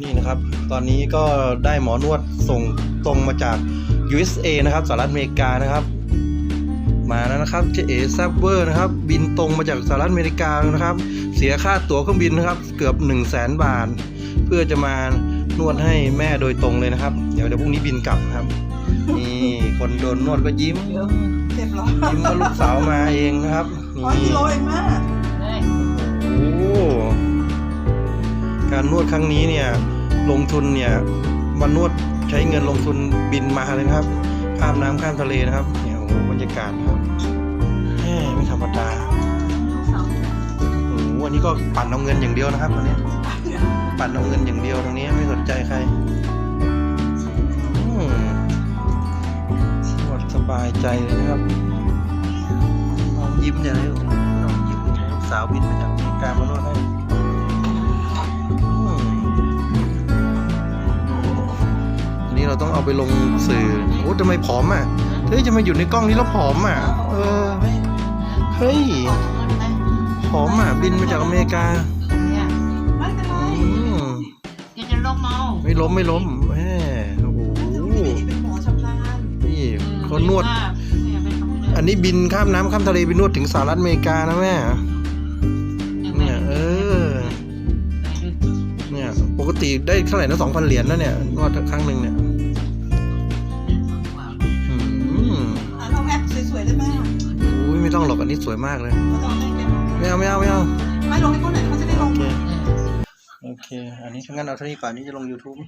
นี่นะครับ ตอนนี้ก็ได้หมอนวดส่งตรงมาจาก USA นะครับสหรัฐอเมริกานะครับ มาแล้วนะครับเจเอซับเวอร์นะครับ บินตรงมาจากสหรัฐอเมริกานะครับ เสียค่าตั๋วเครื่องบินนะครับ เกือบ 1 0 0 0 0แสนบาท เพื่อจะมานวดให้แม่โดยตรงเลยนะครับ เดี๋ยวเดี๋ยวพรุ่งนี้บินกลับนะครับ นี่คนโดนนวดก็ยิ้มเจ็บเหรอยิ้มว่าลูกสาวมาเองนะครับร้อยกิโลเองแม่โการนวดครั้งนี้เนี่ยลงทุนเนี่ยมานวดใช้เงินลงทุนบินมาเลยนะครับข้ามน้ำข้ามทะเลนะครับเนี่ยโอ้โหบรรยากาศครับแหมไม่ธรรมดาโอ้โหอันนี้ก็ปั่นเอาเงินอย่างเดียวนะครับตอนนี้ปั่นเอาเงินอย่างเดียวตรงนี้ไม่สนใจใครอืมดสบายใจเลยนะครับน้องยิ้มอย่างไรน้องยิ้มอย่างไรลูกสาวบินมาจากอเมริกามานวดให้ เราต้องเอาไปลงสื่อโอ้ทำไมผอมอะเฮ้ยจะมาอยู่ในกล้องนี้แล้วผอมอะ เออเฮ้ยผอมอะบินมาจากอเมริกาไม่เป็นไรอืมจะจะลงเมาไม่ล้มไม่ล้มแหมโอ้โหพี่เป็นหมอชำนาญนี่เขานวด อันนี้บินข้ามน้ำข้ามทะเลไปนวดถึงสหรัฐอเมริกานะแม่เนี่ยเออเนี่ยปกติได้เท่าไหร่นะสองพันเหรียญนะเนี่ยนวดครั้งหนึ่งเนี่ย วยๆได้ไหมอะอุ้ยไม่ต้องหรอกอันนี้สวยมากเลยเราจะเอาให้แกไม่เอาไม่เอาไม่เอาไม่ลงให้เขาหน่อยเขาจะได้ลโองเคมาโอเค อันนี้ถ้างั้นเอาเท่านี้ก่อนนี้จะลง YouTube